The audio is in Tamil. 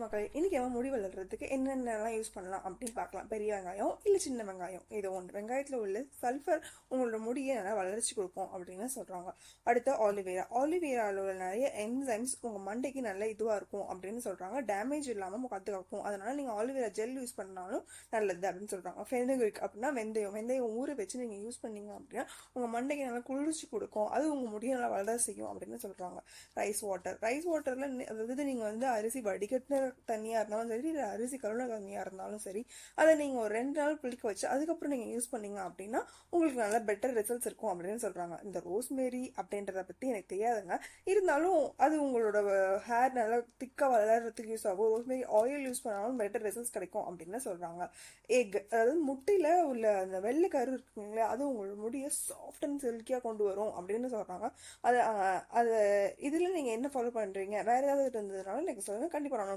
மக்கள் இன்னைக்கு அவன் முடி வளர்றதுக்கு என்னென்னலாம் யூஸ் பண்ணலாம் அப்படின்னு பார்க்கலாம். பெரிய வெங்காயம் இல்லை சின்ன வெங்காயம். இது ஒன்று வெங்காயத்தில் உள்ள சல்ஃபர் உங்களோட முடியை நல்லா வளர்ச்சி கொடுக்கும் அப்படின்னு சொல்கிறாங்க அடுத்து ஆலிவேரா ஆலிவேராவில் உள்ள நிறைய என்சைம்ஸ் உங்கள் மண்டைக்கு நல்ல இதுவாக இருக்கும் அப்படின்னு சொல்கிறாங்க டேமேஜ் இல்லாமல் பாதுகாக்கும் அதனால் நீங்கள் ஆலிவேரா ஜெல் யூஸ் பண்ணாலும் நல்லது அப்படின்னு சொல்கிறாங்க ஃபெனுகிரிக் அப்படின்னா வெந்தயம். வெந்தயம் ஊற வச்சு நீங்கள் யூஸ் பண்ணீங்க அப்படின்னா உங்கள் மண்டைக்கு நல்லா குளிர்ச்சி கொடுக்கும். அது உங்கள் முடியை நல்லா வளர செய்யும் அப்படின்னு சொல்கிறாங்க ரைஸ் வாட்டர் ரைஸ் வாட்டரில் அதாவது நீங்கள் வந்து அரிசி வடிகட்டின தண்ணியாக இருந்தாலும் சரி இல்லை அரிசி கருணை தண்ணியாக இருந்தாலும் சரி அதை நீங்கள் ஒரு ரெண்டு நாள் புளிக்க வச்சு அதுக்கப்புறம் நீங்கள் யூஸ் பண்ணீங்க அப்படின்னா உங்களுக்கு நல்ல பெட்டர் ரிசல்ட்ஸ் இருக்கும் அப்படின்னு சொல்கிறாங்க இந்த ரோஸ்மேரி அப்படின்றத பற்றி எனக்கு தெரியாதுங்க. இருந்தாலும் அது உங்களோட ஹேர் நல்லா திக்காக வளர்கிறதுக்கு யூஸ் ஆகும். ரோஸ்மேரி ஆயில் யூஸ் பண்ணாலும் பெட்டர் ரிசல்ட்ஸ் கிடைக்கும் அப்படின்னு சொல்கிறாங்க எக் அதாவது முட்டையில் உள்ள அந்த வெள்ளை கரு இருக்குங்களே அது உங்களோட முடியை சாஃப்ட் அண்ட் சில்கியாக கொண்டு வரும் அப்படின்னு சொல்கிறாங்க அது அது இதில் நீங்கள் என்ன ஃபாலோ பண்ணுறீங்க வேறு ஏதாவது இருந்ததுனால எனக்கு சொல்லுங்கள் கண்டிப்பாக நான்